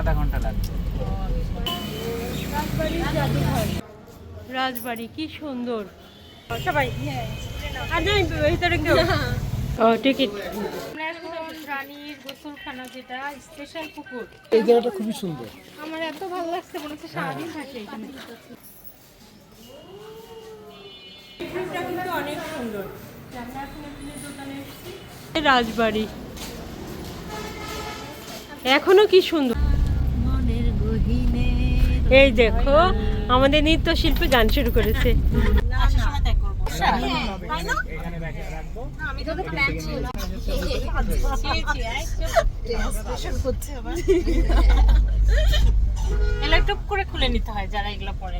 আধা ঘণ্টা লাগবে। রাজবাড়ি কি সুন্দর। সবাই ভিতরে কেউ। ও টিকিট। রানীর গোসলখানা যেটা স্পেশাল পুকুর। এই জায়গাটা খুবই সুন্দর। আমার এত ভালো লাগছে মনে হচ্ছে সারাদিন থাকে এখানে। কিন্তু অনেক সুন্দর। আমরা এখন দোকানে এসেছি রাজবাড়ি। এখনও কি সুন্দর। এই দেখো আমাদের নৃত্যশিল্পী গান শুরু করেছে। এখানে রেখে করে খুলে নিতে হয় যারা এগুলো পরে।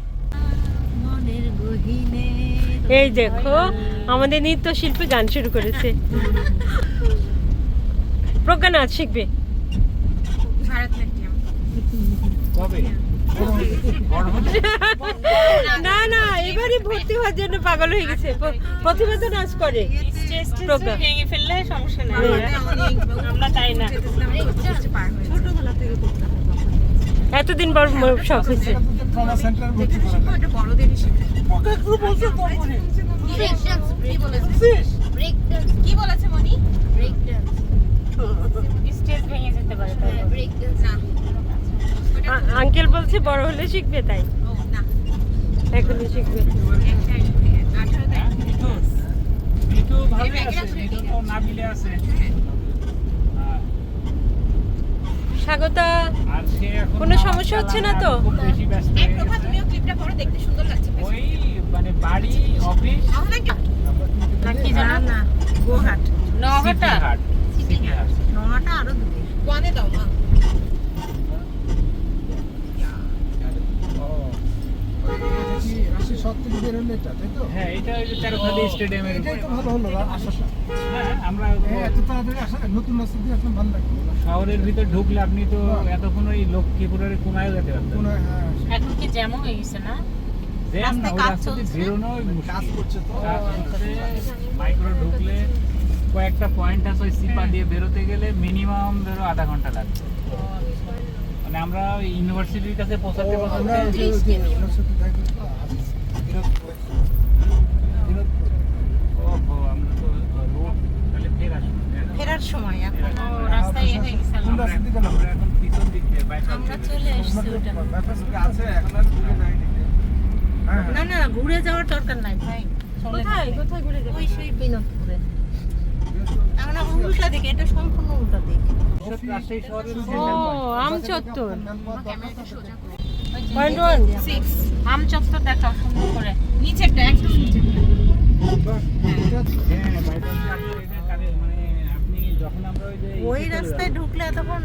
এই দেখো আমাদের নৃত্যশিল্পী গান শুরু করেছে। প্রজ্ঞা নাচ শিখবে হলে না না এবারই ভর্তি হওয়ার জন্য পাগল হয়ে গেছে। প- প্রতিভা তো নাচ করে। ভেঙে ফেললে সমস্যা নেই আমরা তাই না এতদিন পর শখ হয়েছে। ট্রমা সেন্টার ভর্তি করা যায়। কি বলেছে মনি স্টেজ ভেঙে যেতে পারে আঙ্কেল বলছে বড় হলে শিখবে তাই। এখনই শিখবে। মিঠু ভালো আছে মিঠু না মিলে আছে হ্যাঁ, স্বাগতা আর সে এখন কোনো সমস্যা হচ্ছে না তো? খুব বেশি ব্যস্ত এই হয়ে প্রভা গেছে। তুমিও ক্লিপটা করো দেখতে সুন্দর লাগছে ওই মানে বাড়ি অফিস কি জানো না গোহাট নহাটা সিটি হাট সিটি হাট নহাটা আরও দূরে কোয়ানে দাও মা এটা থেকে বের হলো এটা, তাই তো? হ্যাঁ এটা ওই তেরোখালি স্টেডিয়ামের এটাই তো ভালো হলো আসাটা হ্যাঁ আমরা হ্যাঁ, এত তাড়াতাড়ি আসা নতুন রাস্তা দিয়ে ভালো শহরের ভিতর ঢুকলে আপনি তো এতক্ষণ ওই লক্ষ্মীপুরের কোনায় যেতে পারতেন। কোনো হ্যাঁ এখন কি জ্যাম হয়ে গেছে না? ওই কাজ চলছে। কাজ করছে তো। মাইক্রো ঢুকলে কয়েকটা পয়েন্ট আছে ওই সিপা দিয়ে বেরোতে গেলে মিনিমাম ধরো আধা ঘণ্টা লাগবে। মানে আমরা ওই ইউনিভার্সিটির কাছে পৌঁছাতে পৌঁছাতে ওই যে- ওই যে ওনার সাথে দেখা করতে আসছি। বিনোদপুরে। বিনোদপুরে। ওহো, আমরা তো রোড তাহলে ফের আসব ফেরার সময় এখন। রাস্তায় হয়ে গেছে? আমরা চলে এসেছি ওটা। যায়নি হ্যাঁ না না ঘুরে যাওয়ার দরকার নাই। ভাই কোথায়? কোথায় ঘুরে যাবে? ওই সেই বিনোদপুরে। এখন উল্টা দিকে এটা সম্পূর্ণ উল্টা দিক। ও আম চত্বর ক্যামেরাটা সোজা করে। পয়েন্ট ওয়ান সিক্স আম চত্বর দেখাও সুন্দর করে। নিচেরটা একদম নিচেরটা। হ্যাঁ বাইপাস দিয়ে আসলে এটা কারে- মানে আপনি যখন আমরা ওই যে ওই রাস্তায় ঢুকলে তখন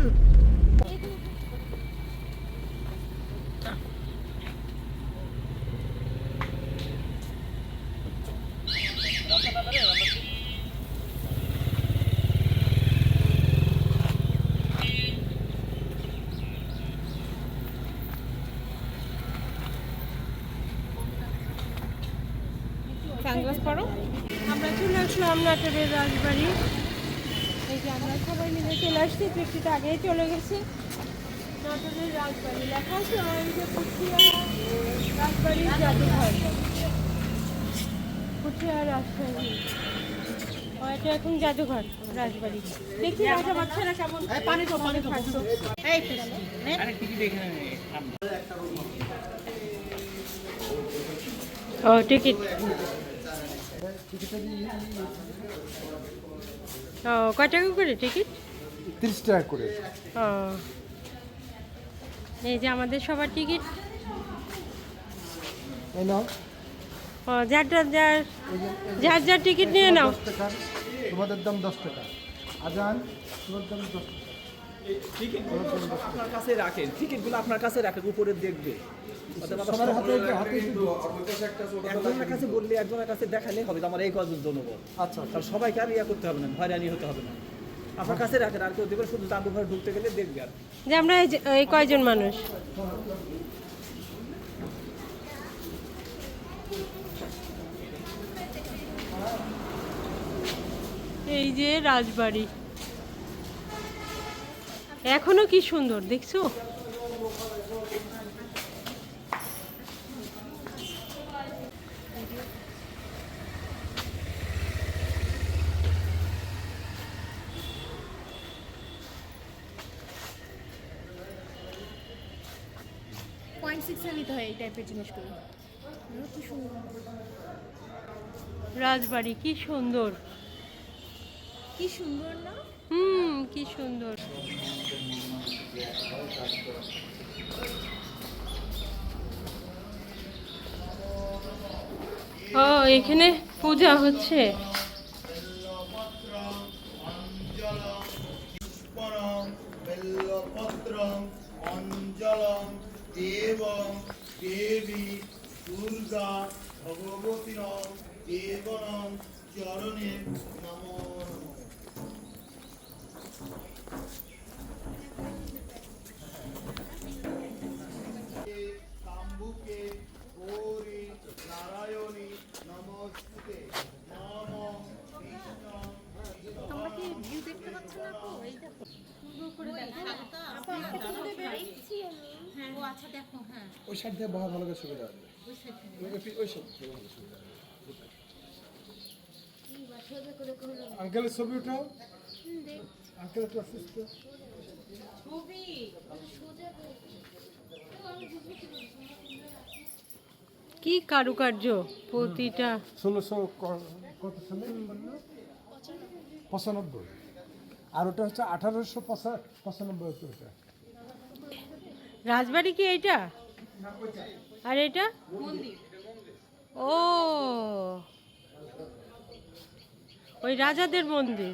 সানগ্লাস পরো। আমরা চলে আসলাম নাটোরের রাজবাড়ি। যে আমরা সবাই মিলে চলে আসছি ট্রিপটিতে আগেই চলে গেছি। নাটোরের রাজবাড়ি। লেখা আছে ওই যে পুঠিয়া রাজবাড়ির জাদুঘর। পুঠিয়া রাজবাড়ি। ও এটা এখন জাদুঘর রাজবাড়ি। দেখি রাজা বাচ্চারা কেমন পানি তো পানি থাকতো এই আরে টিকিট এখানে ও টিকিট। কয় টাকা করে টিকিট? তিরিশ টাকা করে। ও। এই যে আমাদের সবার টিকিট। ও যার যার যার যার যার টিকিট নিয়ে নাও। তোমাদের দাম দশ টাকা। আজান তোমার দাম দশ টাকা। আপনার কাছে রাখেন। টিকিটগুলো আপনার কাছে রাখেন উপরে দেখবে। সবার হাতে হাতে একজনের কাছে বললে একজনের কাছে দেখালে হবে আমার এই কজন আচ্ছা আচ্ছা। কারণ সবাইকে আর ইয়া করতে হবে না হয়রানি হতে হবে না। আপনার কাছে রাখেন আর কেউ দেবেন শুধু দাদু ঘরে ঢুকতে গেলে দেখবে আর। যে আমরা এই এই কয়জন মানুষ? এই যে রাজবাড়ি। এখনও কি সুন্দর দেখছ? পয়েন্ট সিক্সে নিতে হয় এই টাইপের জিনিসগুলো। কি সুন্দর রাজবাড়ি কি সুন্দর। কি সুন্দর না? হুম কি সুন্দর। ও এখানে পূজা হচ্ছে। পুষ্পরং অঞ্জলং দেবং দেবী দুর্গা ভগবতীরং দেবনং চরণে নমো। কাম্বুকে গৌরী নারায়ণী নমস্তে নম কৃষ্ণ। তোমরা কি ভিউ দেখতে পাচ্ছ না? তো এই দেখো। করে দেখছি আমি। হ্যাঁ ও আচ্ছা দেখো হ্যাঁ। ওই সাইড দিয়ে বহা ভালো করে সুবিধা হবে ওই সাইড ওই সাইড দিয়ে ভালো সুবিধা হবে। আঙ্কেলের ছবি উঠাও। আঙ্কেল একটু অসুস্থ সোজা কি কারুকার্য প্রতিটা? ষোলোশো কত সালে? পঁচানব্বই। আর ওটা হচ্ছে আঠারোশো পঁচানব্বই ওটা। রাজবাড়ি কি এইটা? আর এটা? ও। ওই রাজাদের মন্দির।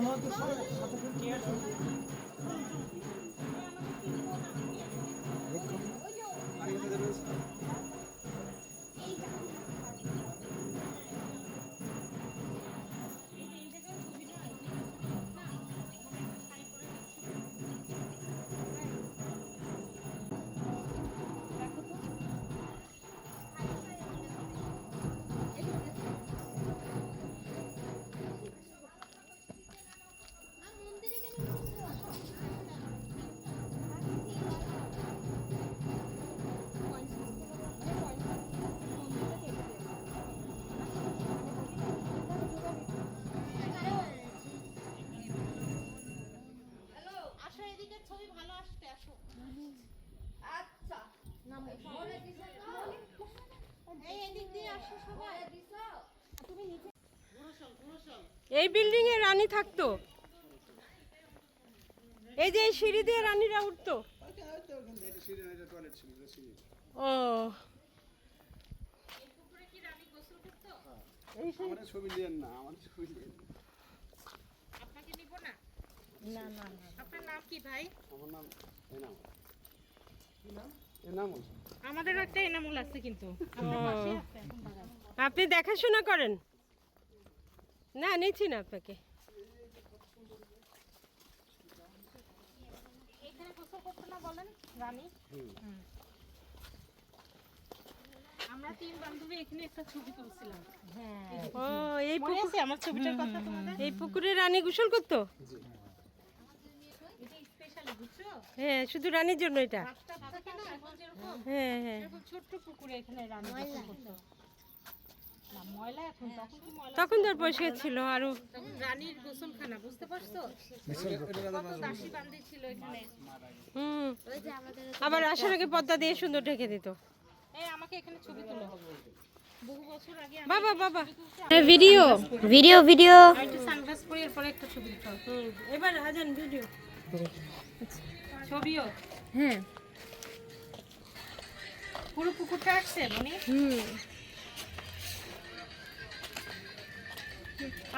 Ondan sonra satışın diğer türlü এই বিল্ডিং এ রানী থাকতো। এই যে এই সিঁড়ি দিয়ে রানীরা উঠতো। ও। আমাদের ছবি দিয়েন না আমাদের ছবি দিয়েন আপনাকে নিব না? না না আপনার নাম কি ভাই? আমার নাম এনাম এনামুল। আমাদেরও একটা এনামুল আছে কিন্তু। আপনি দেখাশোনা করেন? না নিচ্ছি না আপনাকে। এখানে গোসল করতে না বলেন রানী? হুম। আমরা তিন বান্ধবী এখানে একটা ছবি তুলছিলাম। ও এই পুকুর আমার ছবিটার কথা তোমাদের? এই পুকুরে রানী গোসল করতো? এটা স্পেশালি বুঝছ? হ্যাঁ শুধু রানীর জন্য এটা। হ্যাঁ হ্যাঁ। ছোট্ট পুকুরে এখানে রানী গোসল করতো। তখন কি ময়লা তখন তোর পরিষ্কার ছিল। আরও রানীর গোসলখানা বুঝতে পারছ? কত ছিল এখানে। হুম। আবার আসার আগে পদ্মা দিয়ে সুন্দর ঢেকে দিত। এই আমাকে এখানে ছবি তুলো। বহু বছর আগে বাবা বাবা। ভিডিও ভিডিও ভিডিও সানগ্লাস পরে। এরপরে একটা ছবি হুম এবার আজান ভিডিও ছবিও। হ্যাঁ। পুরো পুকুরটা আসছে মনি? হুম।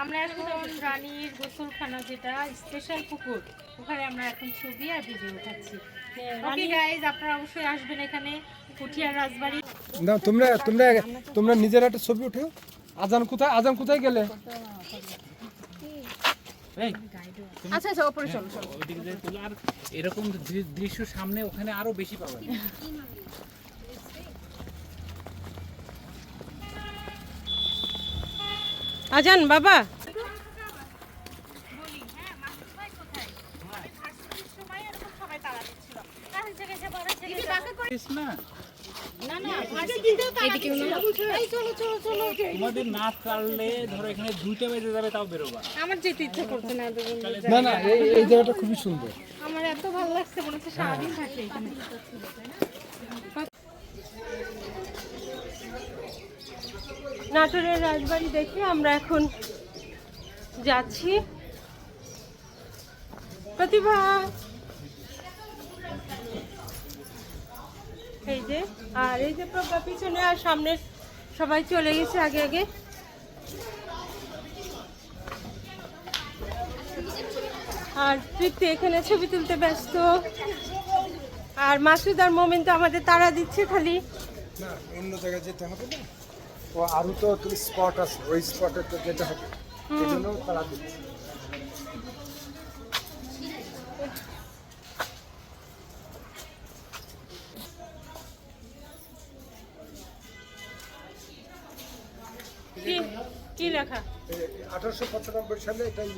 আমরা এখন রানীর গোসলখানা যেটা স্পেশাল পুকুর ওখানে আমরা এখন ছবি আর ভিডিও উঠাচ্ছি। ওকে গাইজ আপনারা অবশ্যই আসবেন এখানে পুঠিয়ার রাজবাড়ি। না তোমরা তোমরা তোমরা নিজের একটা ছবি উঠো। আজান কোথায় আজান কোথায় গেলে? আচ্ছা আচ্ছা ওপরে চলো এরকম দৃ- দৃশ্য সামনে ওখানে আরও বেশি পাবেন। আজান বাবা। না। না না তোমাদের না চাললে ধরো এখানে দুইটা বেজে যাবে তাও বেরোবা আমার যেতে ইচ্ছে করছে না না না এই এই জায়গাটা খুবই সুন্দর। আমার এত ভালো লাগছে মনে হচ্ছে সারাদিন এখানে। নাটোরের রাজবাড়ি দেখে আমরা এখন যাচ্ছি। প্রতিভা, এই যে, আর এই যে প্রভা পিছনে আর সামনে সবাই চলে গেছে আগে আগে। আর তৃপ্তি এখানে ছবি তুলতে ব্যস্ত। আর মাসুদ আর মোমেন তো আমাদের তাড়া দিচ্ছে খালি। অন্য জায়গায় যেতে হবে না? ও আরও তো তুমি স্পট আছে ওই স্পটে তো যেতে হবে। এই জন্য তারা দিচ্ছে। কি? লেখা? আঠারোশো পঁচানব্বই সালে এটাই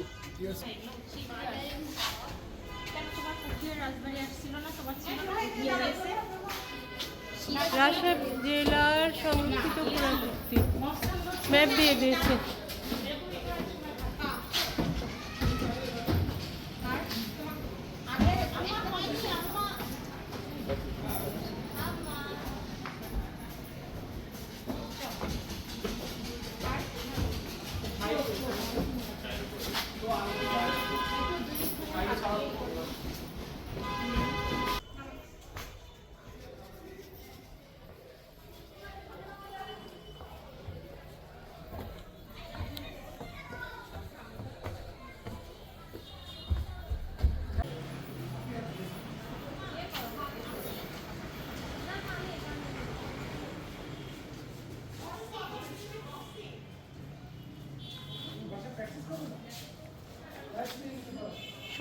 রাজশাহী জেলার çok pratikti. Ve bebeği.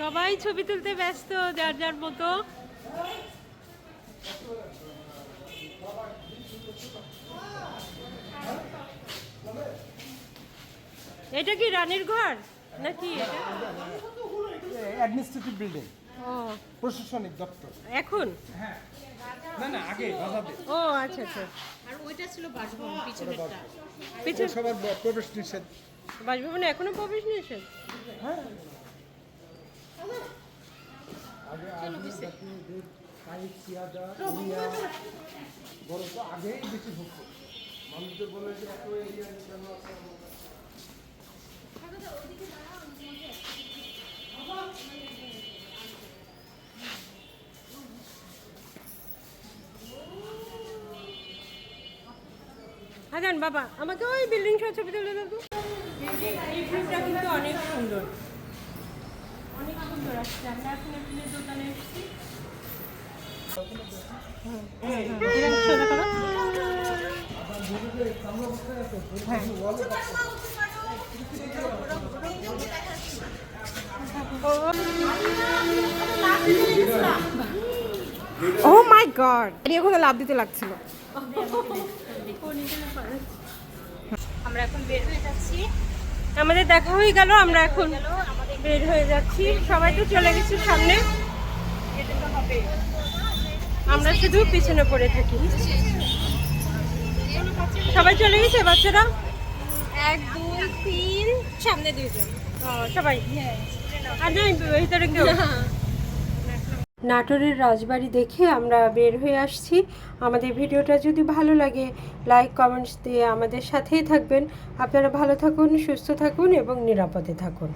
সবাই ছবি তুলতে ব্যস্ত যার যার মতো। এটা কি রানীর ঘর? নাকি এটা? অ্যাডমিনিস্ট্রেটিভ বিল্ডিং ও। প্রশাসনিক দপ্তর। এখন? না না আগে ও আচ্ছা আচ্ছা। আর ওইটা ছিল বাসভবন পিছনেরটা। পিছন সবার প্রবেশ নিষেধ। বাসভবনে এখনও প্রবেশ নিয়েছেন আগে তো আগেই বেশি ভুগত মানুষদের বলে যে এত এরিয়া কেন হাজান বাবা আমাকে ওই বিল্ডিং সহ ছবি তুলে দেবো এই ভিউটা কিন্তু অনেক সুন্দর। আসছে। আমরা এখন এখানে দোকানে এসেছি। এরকম সোজা করো। Oh my god. ওখানে লাভ দিতে লাগছিল। আমরা এখন বের হয়ে যাচ্ছি। আমাদের দেখা হয়ে গেল আমরা এখন বের হয়ে যাচ্ছি। সবাই তো চলে গেছে সামনে। আমরা শুধু পিছনে পড়ে থাকি। সবাই চলে গেছে বাচ্চারা? এক দুই তিন সামনে দুইজন। সবাই? আর নাই ভিতরে কেউ? নাটোরের রাজবাড়ি দেখে আমরা বের হয়ে আসছি। আমাদের ভিডিওটা যদি ভালো লাগে লাইক কমেন্টস দিয়ে আমাদের সাথেই থাকবেন। আপনারা ভালো থাকুন, সুস্থ থাকুন এবং নিরাপদে থাকুন।